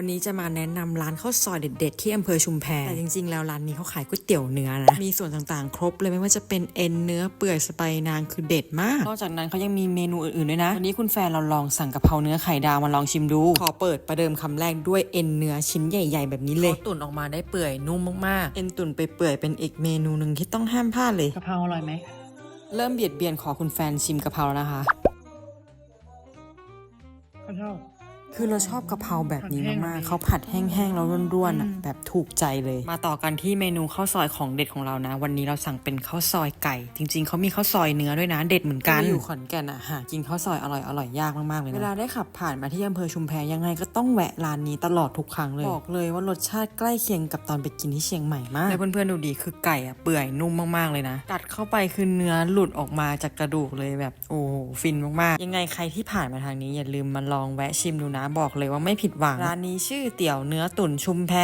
วันนี้จะมาแนะนำร้านข้าวซอยเด็ดๆที่อำเภอชุมแพแต่จริงๆ แล้วร้านนี้เขาขายก๋วยเตี๋ยวเนื้อนะ มีส่วนต่างๆ ครบเลยไม่ว่าจะเป็นเอ็นเนื้อเปื่อยสไปนางคือเด็ดมาก นอกจากนั้นเขายังมีเมนูอื่นๆด้วยนะ วันนี้คุณแฟนเราลองสั่งกะเพราเนื้อไข่ดาวมาลองชิมดู ขอเปิดประเดิมคำแรกด้วยเอ็นเนื้อชิ้นใหญ่ ๆ แบบนี้เลยตุ๋นออกมาได้เปื่อยนุ่มมากๆ เอ็นตุ๋นไปเปื่อยๆเป็นอีกเมนูหนึ่งที่ต้องห้ามพลาดเลยกะเพราอร่อยไหมเริ่มเบียดเบียนขอคุณแฟนชิมกะเพราแล้วนะคะข้าวชอบ คือเราชอบกะเพราแบบนี้ผัดแห้งมากดีๆเขาผัดแห้งๆแล้วร่วนๆอะแบบถูกใจเลย มาต่อกันที่เมนูข้าวซอยของเด็ดของเรานะ วันนี้เราสั่งเป็นข้าวซอยไก่ จริง ๆเขามีข้าวซอยเนื้อด้วยนะเด็ดเหมือนกันอยู่ขอนแก่นอะหากินข้าวซอยอร่อยอร่อยยากมากๆเลยนะเวลาได้ขับผ่านมาที่อำเภอชุมแพยังไงก็ ต้องแวะร้านนี้ตลอดทุกครั้งเลย บอกเลยว่ารสชาติใกล้เคียงกับตอนไปกินที่เชียงใหม่มากแล้วเพื่อนๆดูดีคือไก่อะเปื่อยนุ่มมากๆเลยนะกัดเข้าไปคือเนื้อหลุดออกมาจากกระดูกเลยแบบโอ้โหฟินมากๆ ยังไงใครที่ผ่านมาทางนี้อย่าลืมมาลองแวะชิมดูนะบอกเลยว่าไม่ผิดหวังร้านนี้ชื่อเตี๋ยวเนื้อตุ๋นชุมแพ